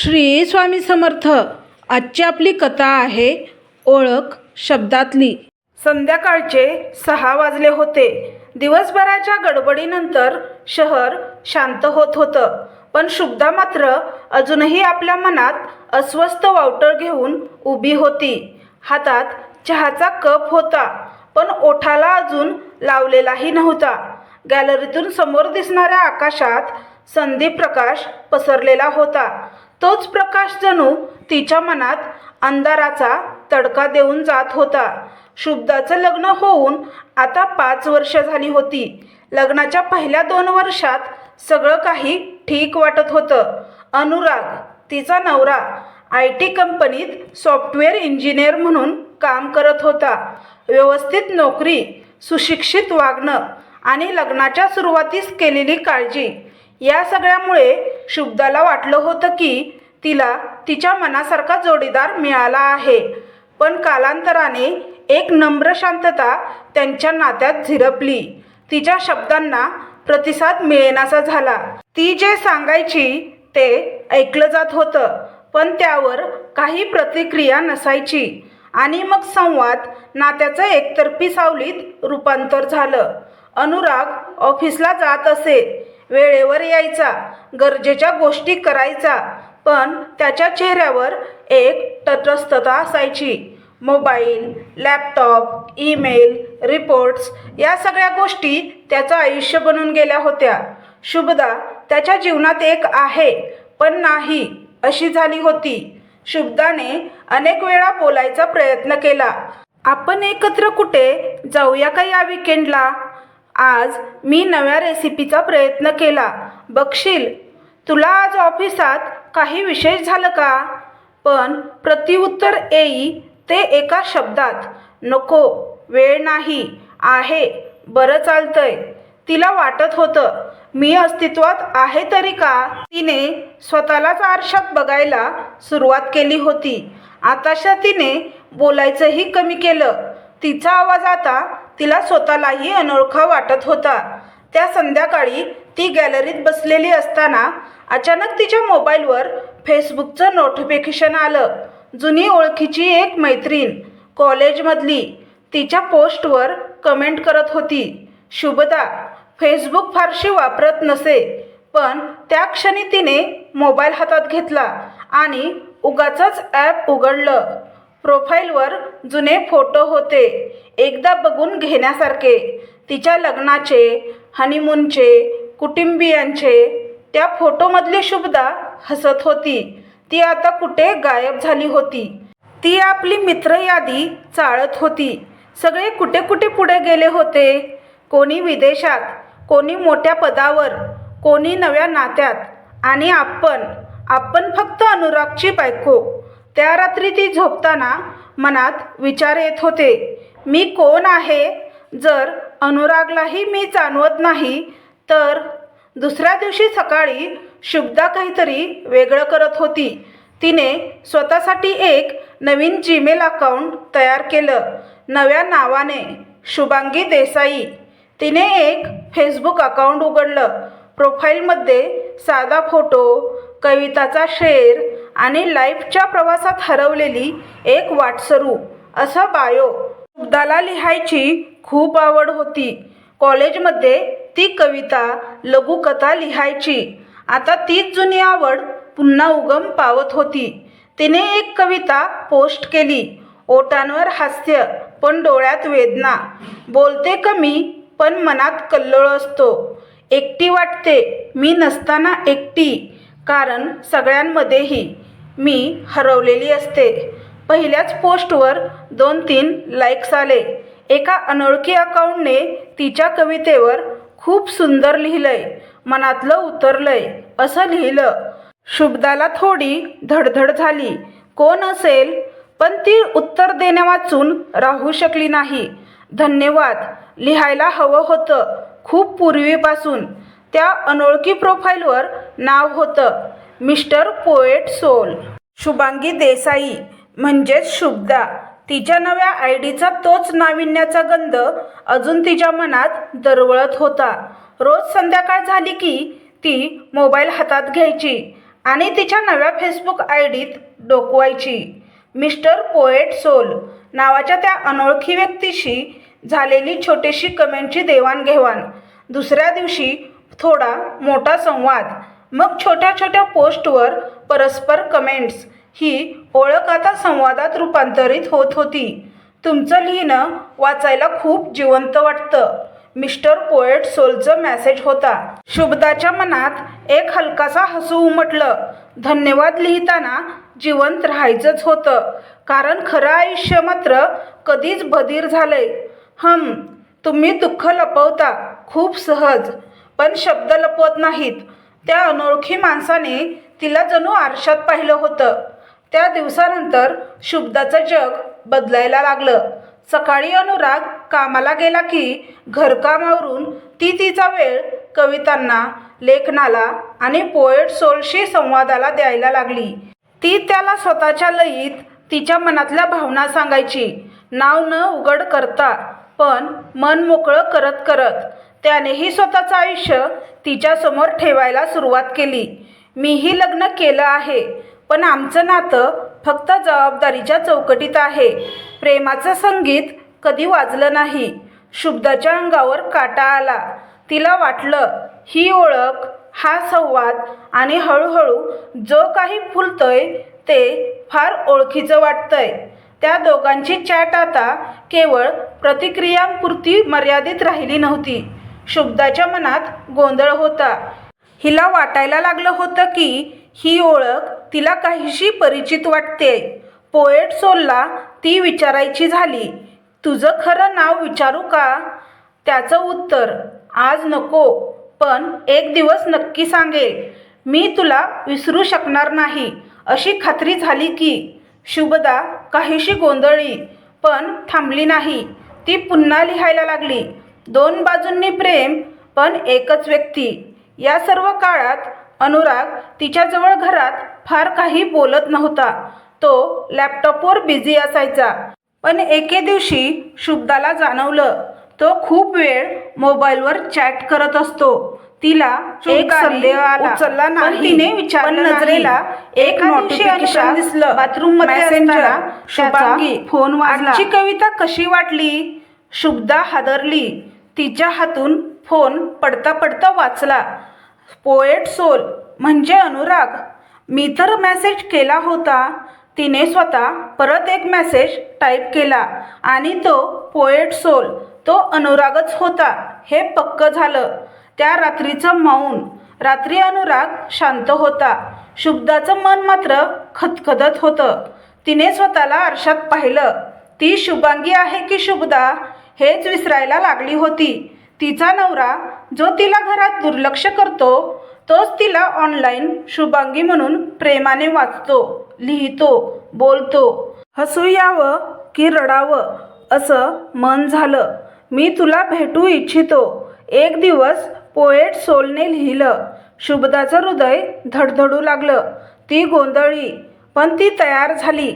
श्री स्वामी समर्थ. आजची आपली कथा आहे ओळख शब्दातली. संध्याकाळचे सहा वाजले होते. दिवसभराच्या गडबडीनंतर शहर शांत होत होतं. पण शुभदा मात्र अजूनही आपल्या मनात अस्वस्थ वावटळ घेऊन उभी होती. हातात चहाचा कप होता पण ओठाला अजून लावलेलाही नव्हता. गॅलरीतून समोर दिसणाऱ्या आकाशात संदीप प्रकाश पसरलेला होता. तोच प्रकाश जणू तिच्या मनात अंधाराचा तडका देऊन जात होता. शुभदाचं लग्न होऊन आता पाच वर्ष झाली होती. लग्नाच्या पहिल्या दोन वर्षात सगळं काही ठीक वाटत होतं. अनुराग तिचा नवरा आय टी कंपनीत सॉफ्टवेअर इंजिनियर म्हणून काम करत होता. व्यवस्थित नोकरी सुशिक्षित वागणं आणि लग्नाच्या सुरुवातीस केलेली काळजी या सगळ्यामुळे शुभदाला वाटलं होतं की तिला तिच्या मनासारखा जोडीदार मिळाला आहे. पण कालांतराने एक नम्र शांतता त्यांच्या नात्यात झिरपली. तिच्या शब्दांना प्रतिसाद मिळेनासा झाला. ती जे सांगायची ते ऐकलं जात होतं पण त्यावर काही प्रतिक्रिया नसायची. आणि मग संवाद नात्याचं एकतर्फी सावलीत रूपांतर झालं. अनुराग ऑफिसला जात असे. वेळेवर यायचा. गरजेच्या गोष्टी करायचा. पण त्याच्या चेहऱ्यावर एक तटस्थता असायची. मोबाईल लॅपटॉप ईमेल रिपोर्ट्स या सगळ्या गोष्टी त्याचं आयुष्य बनून गेल्या होत्या. शुभदा त्याच्या जीवनात एक आहे पण नाही अशी झाली होती. शुभदाने अनेक वेळा बोलायचा प्रयत्न केला. आपण एकत्र कुठे जाऊया का या विकेंडला आज मी नव्या रेसिपीचा प्रयत्न केला. बघशील तुला आज ऑफिसात काही विशेष झालं का? पण प्रतिउत्तर येई ते एका शब्दात. नको वेळ नाही आहे बरं चालतंय. तिला वाटत होतं मी अस्तित्वात आहे तरी का? तिने स्वतःलाच आरशात बघायला सुरुवात केली होती. आताशा तिने बोलायचंही कमी केलं. तिचा आवाज आता तिला स्वतःलाही अनोळखा वाटत होता. त्या संध्याकाळी ती गॅलरीत बसलेली असताना अचानक तिच्या मोबाईलवर फेसबुकचं नोटिफिकेशन आलं. जुनी ओळखीची एक मैत्रीण कॉलेजमधली तिच्या पोस्टवर कमेंट करत होती शुभदा फेसबुक फारशी वापरत नसे पण त्या क्षणी तिने मोबाईल हातात घेतला आणि उगाचंच ॲप उघडलं. प्रोफाईलवर जुने फोटो होते. एकदा बघून घेण्यासारखे. तिच्या लग्नाचे हनीमूनचे कुटुंबियांचे त्या फोटोमधली शुभदा हसत होती. ती आता कुठे गायब झाली होती? ती आपली मित्रयादी चाळत होती. सगळे कुठे कुठे पुढे गेले होते? कोणी विदेशात कोणी मोठ्या पदावर कोणी नव्या नात्यात. आणि आपण आपण फक्त अनुरागची बायको. त्या रात्री ती झोपताना मनात विचार येत होते मी कोण आहे? जर अनुरागलाही मी जाणवत नाही तर दुसऱ्या दिवशी सकाळी शुभदा काहीतरी वेगळं करत होती. तिने स्वतःसाठी एक नवीन जीमेल अकाउंट तयार केलं नव्या नावाने शुभांगी देसाई. तिने एक फेसबुक अकाउंट उघडलं. प्रोफाईलमध्ये साधा फोटो कविताचा शेर आणि लाईफच्या प्रवासात हरवलेली एक वाटसरू असं बायो. शुभदाला लिहायची खूप आवड होती. कॉलेजमध्ये ती कविता लघुकथा लिहायची. आता तीच जुनी आवड पुन्हा उगम पावत होती. तिने एक कविता पोस्ट केली ओटांवर हास्य पण डोळ्यात वेदना. बोलते कमी पण मनात कल्लोळ असतो. एकटी वाटते मी नसताना एकटी कारण सगळ्यांमध्येही. मी हरवलेली असते. पहिल्याच पोस्टवर दोन तीन लाईक्स आले. एका अनोळखी अकाउंटने तिच्या कवितेवर खूप सुंदर लिहिलंय. मनातलं उतरलंय. असं लिहिलं शुभदाला थोडी धडधड झाली. कोण असेल? पण ती उत्तर देणे वाचून राहू शकली नाही. धन्यवाद. लिहायला हवं होतं. खूप पूर्वीपासून. त्या अनोळखी प्रोफाईलवर नाव होतं. Mister poet soul. Shubhangi Desai म्हणजेच शुभदा. तिच्या नव्या आय डीचा तोच नाविन्याचा गंध अजून तिच्या मनात दरवळत होता. रोज संध्याकाळ झाली की ती मोबाईल हातात घ्यायची आणि तिच्या नव्या फेसबुक आय डीत डोकवायची. मिस्टर पोएट सोल नावाच्या त्या अनोळखी व्यक्तीशी झालेली छोटीशी कमेंटची देवाणघेवाण. दुसऱ्या दिवशी थोडा मोठा संवाद. मग छोट्या छोट्या पोस्टवर परस्पर कमेंट्स ही ओळख आता संवादात रूपांतरित होत होती. तुमचं लिहिणं वाचायला खूप जिवंत वाटतं. मिस्टर पोएट सोलचं मॅसेज होता. शुभदाच्या मनात एक हलकासा हसू उमटलं. धन्यवाद लिहिताना जिवंत राहायचंच होतं. कारण खरं आयुष्य मात्र कधीच बधीर झालंय. हम तुम्ही दुःख लपवता. खूप सहज. पण शब्द लपवत नाहीत. त्या अनोळखी माणसाने तिला जणू आरशात पाहिलं होतं. त्या दिवसानंतर शुभदाचं जग बदलायला लागलं. सकाळी अनुराग कामाला गेला की घरकामावरून ती तिचा वेळ कवितांना लेखनाला आणि पोएट सोलशी संवादाला द्यायला लागली. ती त्याला स्वतःच्या लयीत तिच्या मनातल्या भावना सांगायची. नाव न उघड करता पण मन मोकळं करत करत त्यानेही स्वतःचं आयुष्य तिच्यासमोर ठेवायला सुरुवात केली. मीही लग्न केलं आहे पण आमचं नातं फक्त जबाबदारीच्या चौकटीत आहे. प्रेमाचं संगीत कधी वाजलं नाही. शुभदाच्या अंगावर काटा आला. तिला वाटलं ही ओळख हा संवाद आणि हळूहळू जो काही फुलतोय ते फार ओळखीचं वाटतंय. त्या दोघांची चॅट आता केवळ प्रतिक्रियांपुरती मर्यादित राहिली नव्हती. शुभदाच्या मनात गोंधळ होता. हिला वाटायला लागलं होतं की ही ओळख तिला काहीशी परिचित वाटते. पोएट सोलला ती विचारायची झाली. तुझं खरं नाव विचारू का? त्याचं उत्तर आज नको पण एक दिवस नक्की सांगेल. मी तुला विसरू शकणार नाही. अशी खात्री झाली की शुभदा काहीशी गोंधळली पण थांबली नाही. ती पुन्हा लिहायला लागली. दोन बाजूंनी प्रेम पण एकच व्यक्ती. या सर्व काळात अनुराग तिच्याजवळ घरात फार काही बोलत नव्हता. तो लॅपटॉपवर बिझी असायचा. पण एके दिवशी शुभदाला जाणवलं तो खूप वेळ मोबाईलवर चॅट करत असतो. तिला एक संदेह आला उचलला नाही. तिने विचारलं नजरेला एक नोटिफिकेशन दिसलं. बाथरूममध्ये असताना शुभांगी फोन वाजला. कविता कशी वाटली? शुभदा हादरली. तिच्या हातून फोन पडता पडता वाचला. पोएट सोल म्हणजे अनुराग मी तर मेसेज केला होता. तिने स्वतः परत एक मेसेज टाईप केला आणि तो पोएट सोल तो अनुरागच होता हे पक्क झालं. त्या रात्रीचं मौन. रात्री अनुराग शांत होता. शुभदाचं मन मात्र खदखदत होतं. तिने स्वतःला आरशात पाहिलं. ती शुभांगी आहे की शुभदा? हेच विसरायला लागली होती. तिचा नवरा जो तिला घरात दुर्लक्ष करतो तोच तिला ऑनलाईन शुभांगी म्हणून प्रेमाने वाचतो लिहितो बोलतो. हसू यावं की रडावं असं मन झालं. मी तुला भेटू इच्छितो. एक दिवस पोएट सोलने लिहिलं. शुभदाचं हृदय धडधडू लागलं. ती गोंधळी पण ती तयार झाली.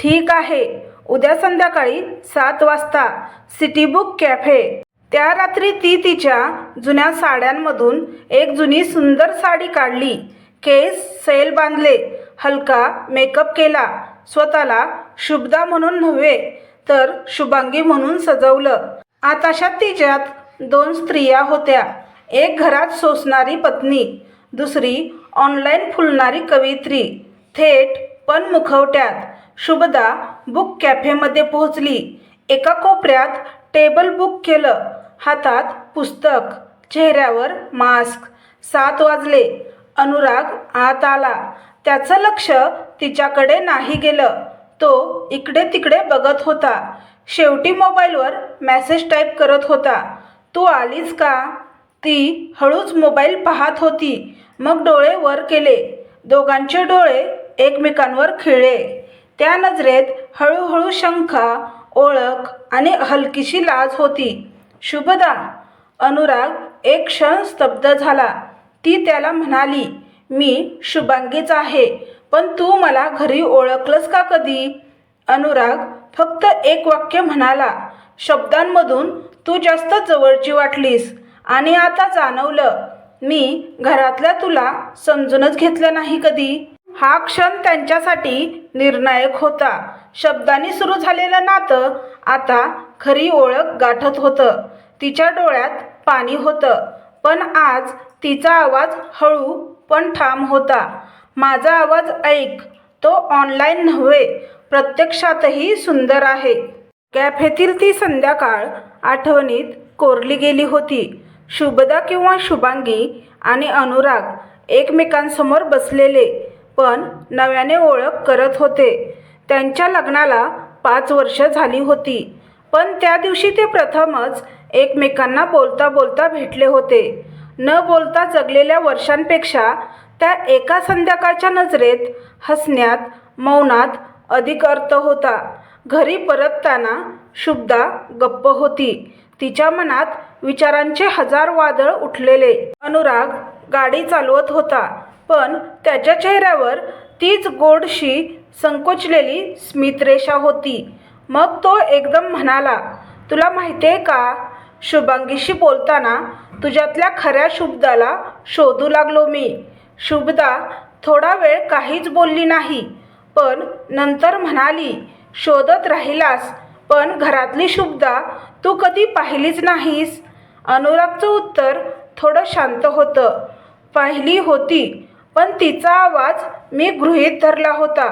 ठीक आहे. उद्या संध्याकाळी सात वाजता सिटी बुक कॅफे. त्या रात्री ती तिच्या जुन्या साड्यांमधून एक जुनी सुंदर साडी काढली. केस सैल बांधले हलका मेकअप केला स्वतःला शुभदा म्हणून नव्हे तर शुभांगी म्हणून सजवलं. आताशात तिच्यात दोन स्त्रिया होत्या. एक घरात सोसणारी पत्नी दुसरी ऑनलाईन फुलणारी कवित्री थेट पण मुखवट्यात शुभदा बुक कॅफेमध्ये पोहोचली. एका कोपऱ्यात टेबल बुक केलं. हातात पुस्तक चेहऱ्यावर मास्क. सात वाजले. अनुराग आत आला. त्याचं लक्ष तिच्याकडे नाही गेलं. तो इकडे तिकडे बघत होता. शेवटी मोबाईलवर मेसेज टाईप करत होता. तू आलीस का? ती हळूच मोबाईल पाहत होती. मग डोळे वर केले. दोघांचे डोळे एकमेकांवर खिळले. त्या नजरेत हळूहळू शंका ओळख आणि हलकीशी लाज होती. शुभदा अनुराग एक क्षण स्तब्ध झाला. ती त्याला म्हणाली मी शुभांगीच आहे पण तू मला घरी ओळखलंस का कधी? अनुराग फक्त एक वाक्य म्हणाला शब्दांमधून तू जास्त जवळची वाटलीस आणि आता जाणवलं. मी घरातल्या तुला समजूनच घेतलं नाही कधी. हा क्षण त्यांच्यासाठी निर्णायक होता. शब्दांनी सुरू झालेलं नातं आता खरी ओळख गाठत होतं. तिच्या डोळ्यात पाणी होतं. पण आज तिचा आवाज हळू पण ठाम होता. माझा आवाज ऐक. तो ऑनलाईन नव्हे प्रत्यक्षातही सुंदर आहे. कॅफेतील ती संध्याकाळ आठवणीत कोरली गेली होती. शुभदा किंवा शुभांगी आणि अनुराग एकमेकांसमोर बसलेले. पण नव्याने ओळख करत होते. त्यांच्या लग्नाला पाच वर्ष झाली होती. पण त्या दिवशी ते प्रथमच एकमेकांना बोलता बोलता भेटले होते. न बोलता जगलेल्या वर्षांपेक्षा त्या एका संध्याकाळच्या नजरेत हसण्यात मौनात अधिक अर्थ होता. घरी परतताना शुभदा गप्प होती. तिच्या मनात विचारांचे हजार वादळ उठलेले. अनुराग गाडी चालवत होता. पण त्याच्या चेहऱ्यावर तीच गोडशी संकोचलेली स्मितरेषा होती. मग तो एकदम म्हणाला तुला माहिती आहे का शुभांगीशी बोलताना तुझ्यातल्या खऱ्या शुभदाला शोधू लागलो मी. शुभदा थोडा वेळ काहीच बोलली नाही पण नंतर म्हणाली शोधत राहिलास पण घरातली शुभदा तू कधी पाहिलीच नाहीस. अनुरागचं उत्तर थोडं शांत होतं. पाहिली होती पण तिचा आवाज मी गृहीत धरला होता.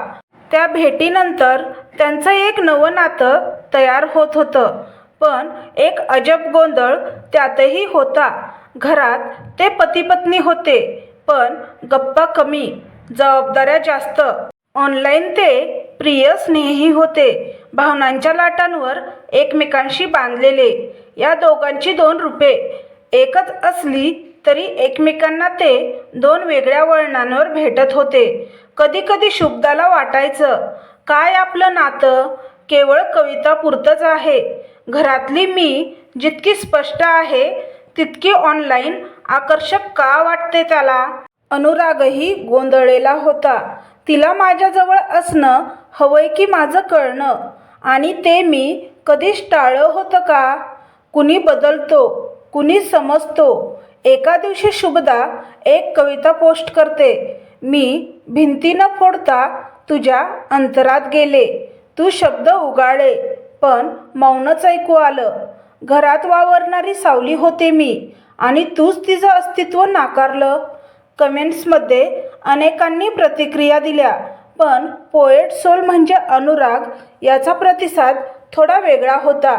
त्या भेटीनंतर त्यांचं एक नवं नातं तयार होत होतं. पण एक अजब गोंधळ त्यातही होता. घरात ते पतीपत्नी होते पण गप्पा कमी जबाबदाऱ्या जास्त. ऑनलाईन ते प्रिय स्नेही होते भावनांच्या लाटांवर एकमेकांशी बांधलेले. या दोघांची दोन रूपे एकच असली तरी एकमेकांना ते दोन वेगळ्या वळणांवर भेटत होते. कधी कधी शुभदाला वाटायचं काय आपलं नातं? केवळ कविता पुरतंच आहे. घरातली मी जितकी स्पष्ट आहे तितकी ऑनलाईन आकर्षक का वाटते त्याला? अनुरागही गोंधळलेला होता. तिला माझ्याजवळ असणं हवंय की माझं कळणं? आणि ते मी कधीच टाळलं होतं का? कुणी बदलतो कुणी समजतो? एका दिवशी शुभदा एक कविता पोस्ट करते. मी भिंती न फोडता तुझ्या अंतरात गेले. तू शब्द उगाळे पण मौनच ऐकू आलं. घरात वावरणारी सावली होते मी आणि तूच तिचं अस्तित्व नाकारलं. कमेंट्समध्ये अनेकांनी प्रतिक्रिया दिल्या पण पोएट सोल म्हणजे अनुराग याचा प्रतिसाद थोडा वेगळा होता.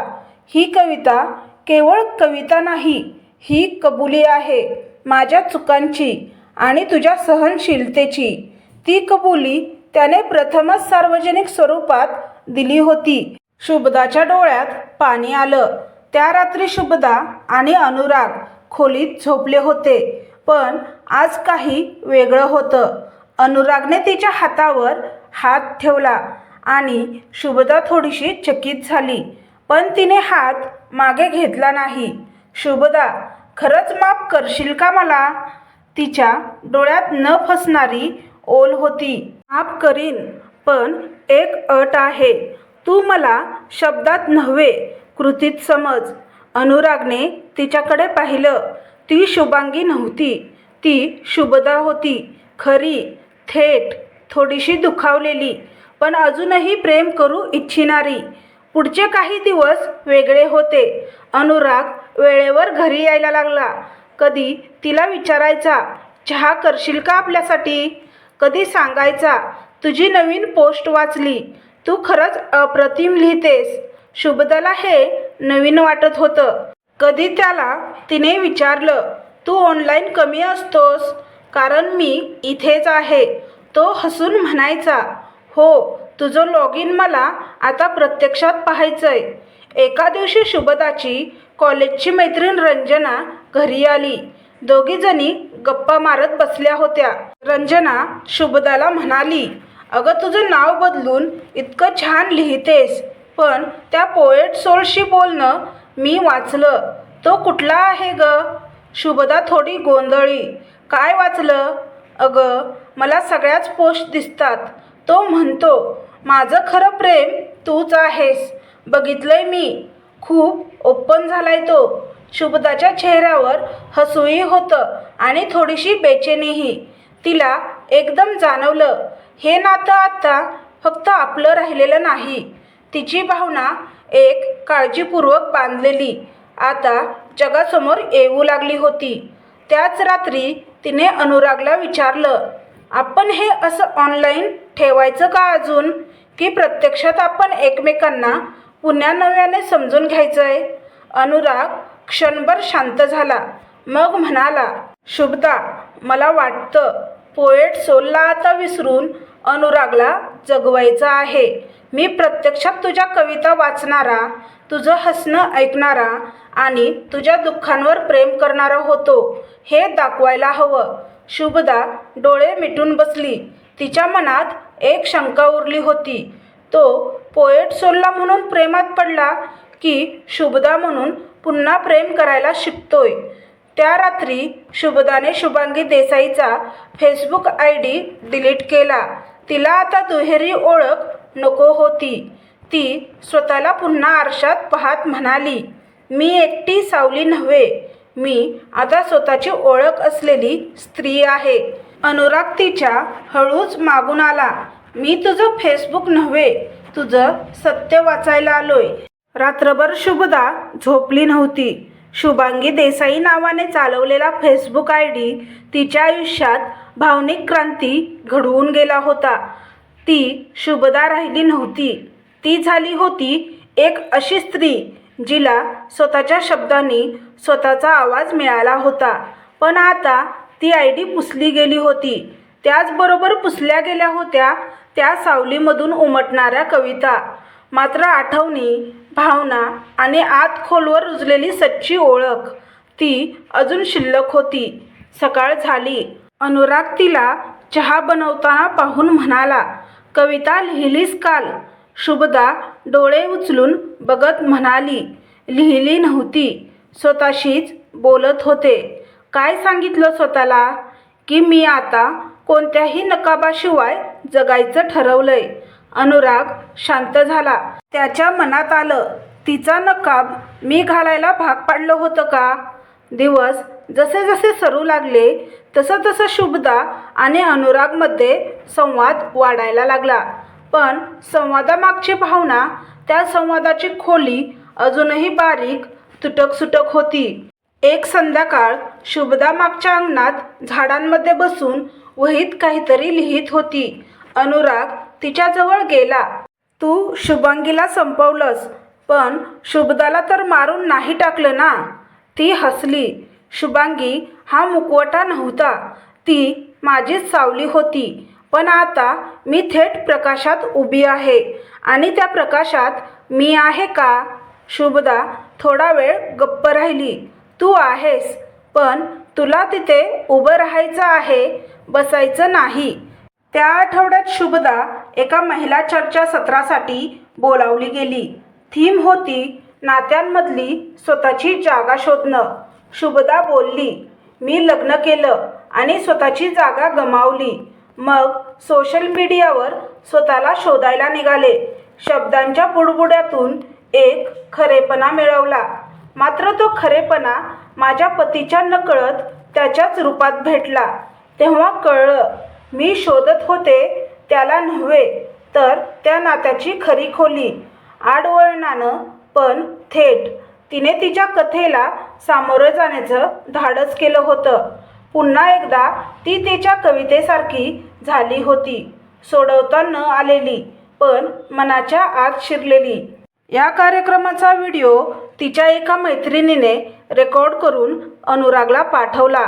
ही कविता केवळ कविता नाही ही कबुली आहे माझ्या चुकांची आणि तुझ्या सहनशीलतेची. ती कबुली त्याने प्रथमच सार्वजनिक स्वरूपात दिली होती. शुभदाच्या डोळ्यात पाणी आलं. त्या रात्री शुभदा आणि अनुराग खोलीत झोपले होते पण आज काही वेगळं होतं. अनुरागने तिच्या हातावर हात ठेवला आणि शुभदा थोडीशी चकित झाली पण तिने हात मागे घेतला नाही. शुभदा खरंच माफ करशील का मला? तिच्या डोळ्यात न फसणारी ओल होती. माफ करीन पण एक अट आहे. तू मला शब्दात नव्हे कृतीत समज. अनुरागने तिच्याकडे पाहिलं ती शुभांगी नव्हती. ती शुभदा होती. खरी थेट थोडीशी दुखावलेली पण अजूनही प्रेम करू इच्छिणारी. पुढचे काही दिवस वेगळे होते. अनुराग वेळेवर घरी यायला लागला. कधी तिला विचारायचा चहा करशील का आपल्यासाठी? कधी सांगायचा तुझी नवीन पोस्ट वाचली तू खरंच अप्रतिम लिहितेस. शुभदाला हे नवीन वाटत होतं. कधी त्याला तिने विचारलं तू ऑनलाईन कमी असतोस कारण मी इथेच आहे. तो हसून म्हणायचा हो तुझं लॉग इन मला आता प्रत्यक्षात पाहायचंय. एका दिवशी शुभदाची कॉलेजची मैत्रीण रंजना घरी आली. दोघीजणी गप्पा मारत बसल्या होत्या. रंजना शुभदाला म्हणाली अगं तुझं नाव बदलून इतकं छान लिहितेस पण त्या पोएट सोलशी बोलणं मी वाचलं. तो कुठला आहे ग? शुभदा थोडी गोंधळी. काय वाचलं? अगं मला सगळ्याच पोस्ट दिसतात. तो म्हणतो माझं खरं प्रेम तूच आहेस. बघितलंय मी. खूप ओपन झालाय तो. शुभदाच्या चेहऱ्यावर हसूही होतं आणि थोडीशी बेचेनीही. तिला एकदम जाणवलं. हे नातं आता फक्त आपलं राहिलेलं नाही. तिची भावना एक काळजीपूर्वक बांधलेली. आता जगासमोर येऊ लागली होती. त्याच रात्री तिने अनुरागला विचारलं आपण हे असं ऑनलाईन ठेवायचं का अजून? की प्रत्यक्षात आपण एकमेकांना पुन्हा नव्याने समजून घ्यायचं आहे अनुराग क्षणभर शांत झाला. मग म्हणाला शुभदा मला वाटतं पोएट सोलला आता विसरून अनुरागला जगवायचं आहे. मी प्रत्यक्षात तुझ्या कविता वाचणारा तुझं हसणं ऐकणारा आणि तुझ्या दुःखांवर प्रेम करणारा होतो. हे दाखवायला हवं. शुभदा डोळे मिटून बसली. तिच्या मनात एक शंका उरली होती. तो पोएट सोल्ला म्हणून प्रेमात पडला की शुभदा म्हणून पुन्हा प्रेम करायला शिकतोय. त्या रात्री शुभदाने शुभांगी देसाईचा फेसबुक आय डी डिलीट केला. तिला आता दुहेरी ओळख नको होती. ती स्वतःला पुन्हा आरशात पाहत म्हणाली मी एकटी सावली नव्हे. मी आता स्वतःची ओळख असलेली स्त्री आहे. अनुराग तिच्या हळूच मागून आला. मी तुझं फेसबुक नव्हे तुझं सत्य वाचायला आलोय. रात्रभर शुभदा झोपली नव्हती. शुभांगी देसाई नावाने चालवलेला फेसबुक आय डी तिच्या आयुष्यात भावनिक क्रांती घडवून गेला होता. ती शुभदा राहिली नव्हती. ती झाली होती एक अशी स्त्री जिला स्वतःच्या शब्दांनी स्वतःचा आवाज मिळाला होता. पण आता ती आय डी पुसली गेली होती. त्याचबरोबर पुसल्या गेल्या होत्या त्या सावलीमधून उमटणाऱ्या कविता. मात्र आठवणी भावना आणि आत खोलवर रुजलेली सच्ची ओळख ती अजून शिल्लक होती. सकाळ झाली. अनुराग तिला चहा बनवताना पाहून म्हणाला कविता लिहिलीस काल? शुभदा डोळे उचलून बघत म्हणाली लिहिली नव्हती. स्वतःशीच बोलत होते. काय सांगितलं स्वतःला? की मी आता कोणत्याही नकाबाशिवाय जगायचं ठरवलंय. अनुराग शांत झाला. त्याच्या मनात आलं तिचा नकाब मी घालायला भाग पाडलं होतं का? दिवस जसे जसे सरू लागले तसं तसं शुभदा आणि अनुरागमध्ये संवाद वाढायला लागला. पण संवादामागची भावना त्या संवादाची खोली अजूनही बारीक तुटक सुटक होती. एक संध्याकाळ शुभदा मागच्या अंगणात झाडांमध्ये बसून वहीत काहीतरी लिहित होती. अनुराग तिच्याजवळ गेला. तू शुभांगीला संपवलंस पण शुभदाला तर मारून नाही टाकलं ना. ती हसली. शुभांगी हा मुकवटा नव्हता. ती माझीच सावली होती. पण आता मी थेट प्रकाशात उभी आहे आणि त्या प्रकाशात मी आहे का? शुभदा थोडा वेळ गप्प राहिली. तू आहेस पण तुला तिथे उभं राहायचं आहे बसायचं नाही. त्या आठवड्यात शुभदा एका महिला चर्चा सत्रासाठी बोलावली गेली. थीम होती नात्यांमधली स्वतःची जागा शोधणं. शुभदा बोलली मी लग्न केलं आणि स्वतःची जागा गमावली. मग सोशल मीडियावर स्वतःला शोधायला निघाले. शब्दांच्या बुडबुड्यातून एक खरेपणा मिळवला. मात्र तो खरेपणा माझ्या पतीच्या नकळत त्याच्याच रूपात भेटला. तेव्हा कळलं मी शोधत होते त्याला नव्हे तर त्या नात्याची खरी खोली. आडवळणानं पण थेट तिने तिच्या कथेला सामोरं जाण्याचं धाडस केलं होतं. पुन्हा एकदा ती तिच्या कवितेसारखी झाली होती. सोडवता न आलेली पण मनाच्या आत शिरलेली. या कार्यक्रमाचा व्हिडिओ तिच्या एका मैत्रिणीने रेकॉर्ड करून अनुरागला पाठवला.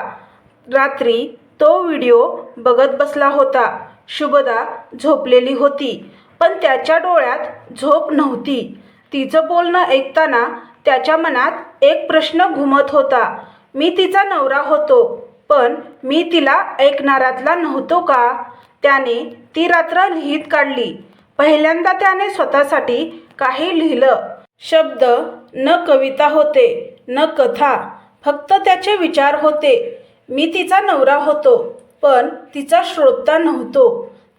रात्री तो व्हिडिओ बघत बसला होता. शुभदा झोपलेली होती पण त्याच्या डोळ्यात झोप नव्हती. तिचं बोलणं ऐकताना त्याच्या मनात एक प्रश्न घुमत होता. मी तिचा नवरा होतो पण मी तिला ऐकणारातला नव्हतो का? त्याने ती रात्र लिहित काढली. पहिल्यांदा त्याने स्वतःसाठी काही लिहिलं. शब्द न कविता होते न कथा फक्त त्याचे विचार होते. मी तिचा नवरा होतो पण तिचा श्रोता नव्हतो.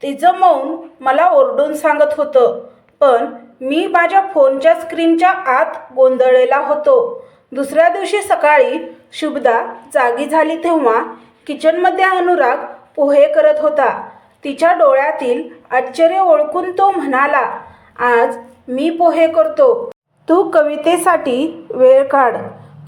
तिचं मौन मला ओरडून सांगत होतं पण मी माझ्या फोनच्या स्क्रीनच्या आत गोंधळलेला होतो. दुसऱ्या दिवशी सकाळी शुभदा जागी झाली तेव्हा किचनमध्ये अनुराग पोहे करत होता. तिच्या डोळ्यातील आश्चर्य ओळखून तो म्हणाला आज मी पोहे करतो. तू कवितेसाठी वेळ काढ.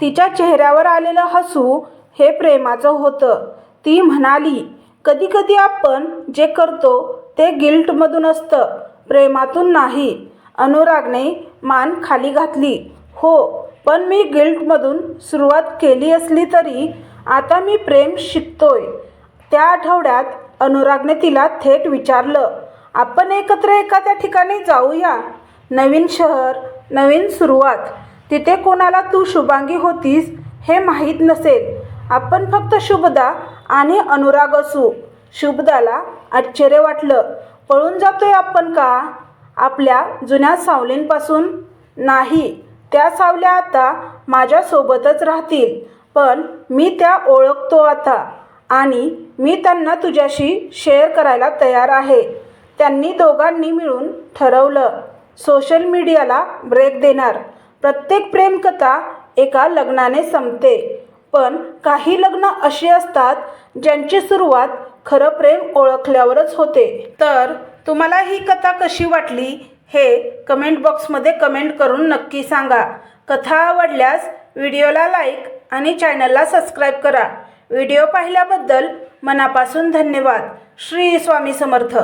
तिच्या चेहऱ्यावर आलेलं हसू हे प्रेमाचं होतं. ती म्हणाली कधी कधी आपण जे करतो ते गिल्टमधून असतं. प्रेमातून नाही. अनुरागने मान खाली घातली. हो पण मी गिल्टमधून सुरुवात केली असली तरी आता मी प्रेम शिकतोय. त्या आठवड्यात अनुरागने तिला थेट विचारलं आपण एकत्र एखाद्या ठिकाणी जाऊया? नवीन शहर नवीन सुरुवात तिथे कोणाला तू शुभांगी होतीस हे माहीत नसेल. आपण फक्त शुभदा आणि अनुराग असू. शुभदाला आश्चर्य वाटलं. पळून जातोय आपण का? आपल्या जुन्या सावलींपासून? नाही त्या सावल्या आता माझ्यासोबतच राहतील. पण मी त्या ओळखतो आता आणि मी त्यांना तुझ्याशी शेअर करायला तयार आहे. त्यांनी दोघांनी मिळून ठरवलं. सोशल मीडियाला ब्रेक देणार. प्रत्येक प्रेमकथा एका लग्नाने संपते. पण काही लग्न अशी असतात ज्यांची सुरुवात खरं प्रेम ओळखल्यावरच होते. तर तुम्हाला ही कथा कशी वाटली हे कमेंट बॉक्समध्ये कमेंट करून नक्की सांगा. कथा आवडल्यास व्हिडिओला लाईक आणि चॅनलला सबस्क्राईब करा. व्हिडिओ पाहिल्याबद्दल मनापासून धन्यवाद. श्री स्वामी समर्थ.